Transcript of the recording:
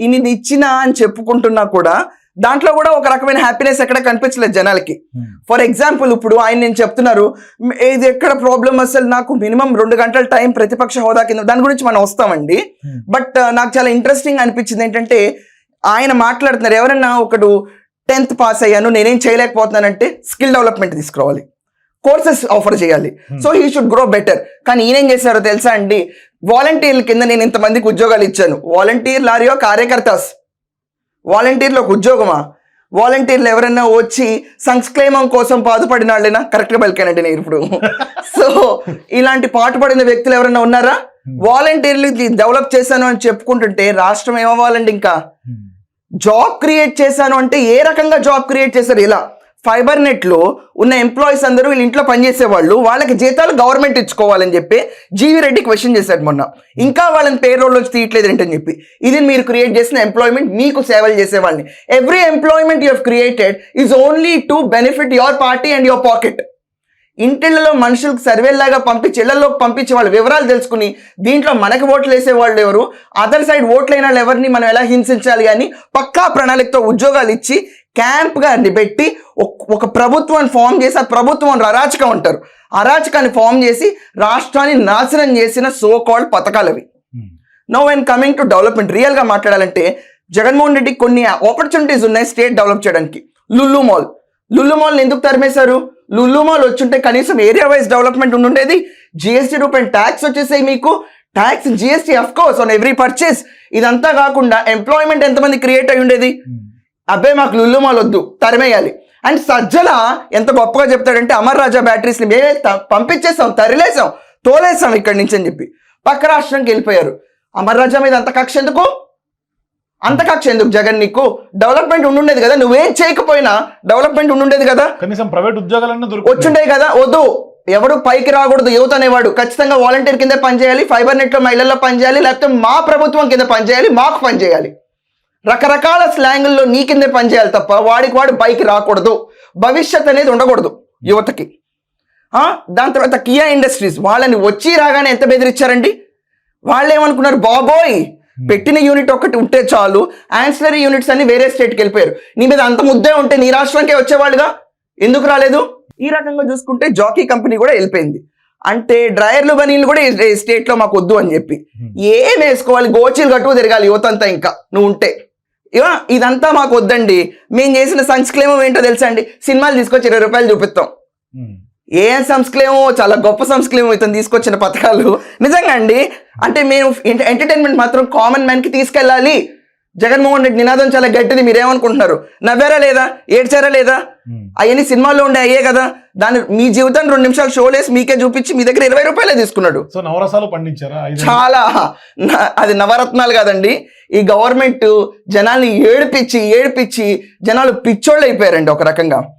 ఇన్ని ఇచ్చినా అని చెప్పుకుంటున్నా కూడా దాంట్లో కూడా ఒక రకమైన హ్యాపీనెస్ ఎక్కడ కనిపించలేదు జనాలకి. ఫర్ ఎగ్జాంపుల్ ఇప్పుడు ఆయన నేను చెప్తున్నారు "మ్, ఇది ఎక్కడ ప్రాబ్లం అసలు నాకు మినిమం రెండు గంటల టైం ప్రతిపక్ష హోదా కింద దాని గురించి మనం వస్తామండి. బట్ నాకు చాలా ఇంట్రెస్టింగ్ అనిపించింది ఏంటంటే ఆయన మాట్లాడుతున్నారు ఎవరన్నా ఒకడు టెన్త్ పాస్ అయ్యాను నేనేం చేయలేకపోతున్నానంటే స్కిల్ డెవలప్మెంట్ తీసుకురావాలి. కోర్సెస్ ఆఫర్ చేయాలి. So he should grow better. కానీ ఈయనేం చేశారో తెలుసా అండి? వాలంటీర్ల కింద నేను ఇంతమందికి ఉద్యోగాలు ఇచ్చాను. వాలంటీర్ లారియో కార్యకర్తాస్. వాలంటీర్లు ఒక ఉద్యోగమా? వాలంటీర్లు ఎవరైనా వచ్చి సంక్షేమం కోసం పాటుపడిన వాళ్ళైనా కరెక్ట్గా పలికానండి నేను ఇప్పుడు. సో ఇలాంటి పాటుపడిన వ్యక్తులు ఎవరైనా ఉన్నారా? వాలంటీర్లు డెవలప్ చేశాను అని చెప్పుకుంటుంటే రాష్ట్రం ఏమవ్వాలండి ఇంకా? జాబ్ క్రియేట్ చేశాను అంటే ఏ రకంగా జాబ్ క్రియేట్ చేశారు? ఇలా. ఫైబర్ నెట్లో ఉన్న ఎంప్లాయీస్ అందరూ వీళ్ళ ఇంట్లో పనిచేసేవాళ్ళు వాళ్ళకి జీతాలు గవర్నమెంట్ ఇచ్చుకోవాలని చెప్పి జీవి రెడ్డి క్వశ్చన్ చేశాడు మొన్న. ఇంకా వాళ్ళని పేరోల్ వచ్చి తీయట్లేదు ఏంటని చెప్పి. ఇది మీరు క్రియేట్ చేసిన ఎంప్లాయ్మెంట్ మీకు సేవలు చేసేవాళ్ళని. Every employment you have created is only to benefit your party and your pocket ఇంటిళ్ళలో మనుషులకు సర్వేలాగా పంపించి ఇళ్ళలోకి పంపించి వాళ్ళ వివరాలు తెలుసుకుని దీంట్లో మనకి ఓట్లు వేసే వాళ్ళు ఎవరు? అదర్ సైడ్ ఓట్లు అయిన వాళ్ళు ఎవరిని మనం ఎలా హింసించాలి అని పక్కా ప్రణాళికతో ఉద్యోగాలు ఇచ్చి క్యాంప్గా పెట్టి ఒక- ప్రభుత్వాన్ని ఫామ్ చేసి ఆ ప్రభుత్వం అరాచకం అంటారు. అరాచకాన్ని ఫామ్ చేసి రాష్ట్రాన్ని నాశనం చేసిన సో కాల్డ్ పథకాలు అవి no when coming to development రియల్గా మాట్లాడాలంటే జగన్మోహన్ రెడ్డి కొన్ని ఆపర్చునిటీస్ ఉన్నాయి స్టేట్ డెవలప్ చేయడానికి. Lulu mall. లుల్లు మాల్ ఎందుకు తరిమేశారు? లుల్లు మాల్ వచ్చుంటే కనీసం ఏరియా వైజ్ డెవలప్మెంట్ ఉండుండేది. జిఎస్టీ రూపాయలు ట్యాక్స్ వచ్చేసాయి మీకు. Tax GST of course on every purchase ఇదంతా కాకుండా ఎంప్లాయ్మెంట్ ఎంతమంది క్రియేట్ అయి ఉండేది అబ్బాయి మాకు లుల్లు మాల్ వద్దు తరిమేయాలి. అండ్ సజ్జల ఎంత గొప్పగా చెప్తాడంటే అమర్ రాజా బ్యాటరీస్ని మేమే పంపించేసాం తరిలేసాం తోలేసాం ఇక్కడి నుంచి అని చెప్పి. పక్క రాష్ట్రంకి వెళ్ళిపోయారు. అమర్ రాజా మీద అంత కక్ష ఎందుకు? అంత కక్ష ఎందుకు జగన్ నీకు? డెవలప్మెంట్ ఉండుండేది కదా నువ్వేం చేయకపోయినా డెవలప్మెంట్ ఉండుండేది కదా? కనీసం ప్రైవేట్ ఉద్యోగాలన్నీ వచ్చుండే కదా? వద్దు. ఎవడు పైకి రాకూడదు యువత అనేవాడు. ఖచ్చితంగా వాలంటీర్ కింద పనిచేయాలి ఫైబర్ నెట్లో మహిళల్లో పనిచేయాలి లేకపోతే మా ప్రభుత్వం కింద పనిచేయాలి మాకు పనిచేయాలి. రకరకాల స్లాంగుల్లో నీ కిందే పనిచేయాలి తప్ప వాడికి వాడు పైకి రాకూడదు. భవిష్యత్ అనేది ఉండకూడదు యువతకి. దాని తర్వాత కియా ఇండస్ట్రీస్ వాళ్ళని వచ్చి రాగానే ఎంత బెదిరించారండి వాళ్ళు ఏమనుకున్నారు బాబోయ్ పెట్టిన యూనిట్ ఒకటి ఉంటే చాలు. ఆన్సిలరీ యూనిట్స్ అన్ని వేరే స్టేట్కి వెళ్ళిపోయారు. నీ మీద అంత ముద్దే ఉంటే నీ రాష్ట్రానికే వచ్చేవాళ్ళుగా? ఎందుకు రాలేదు? ఈ రకంగా చూసుకుంటే జాకీ కంపెనీ కూడా వెళ్ళిపోయింది. అంటే డ్రైయర్లు బనీలు కూడా ఈ స్టేట్లో మాకు వద్దు అని చెప్పి. ఏం వేసుకోవాలి? గోచీలు కట్టుకు తిరగాలి యువత అంతా ఇంకా. నువ్వు ఉంటే. ఇదంతా మాకు వద్దండి. మేము చేసిన సంస్క్లేమం ఏంటో తెలుసా అండి సినిమాలు తీసుకొచ్చి ఇరవై రూపాయలు చూపిస్తాం. ఏ సంస్క్లేమో చాలా గొప్ప సంస్క్లేమో ఇతను తీసుకొచ్చిన పథకాలు. నిజంగా అండి? అంటే మేము ఎంటర్టైన్మెంట్ మాత్రం కామన్ మ్యాన్కి తీసుకెళ్ళాలి. జగన్మోహన్ రెడ్డి నినాదం చాలా గట్టిది మీరేమనుకుంటున్నారు? నవ్వారా లేదా? ఏడ్చారా లేదా. అవన్నీ సినిమాల్లో ఉండే అయ్యే కదా. దాని మీ జీవితాన్ని రెండు నిమిషాలు షో లేసి మీకే చూపించి మీ దగ్గర ఇరవై రూపాయలే తీసుకున్నాడు. సో నవరసాలు పండించారా? చాలా. అది నవరత్నాలు కాదండి. ఈ గవర్నమెంట్ జనాల్ని ఏడిపించి ఏడిపించి జనాలు పిచ్చోళ్ళు అయిపోయారండి ఒక రకంగా.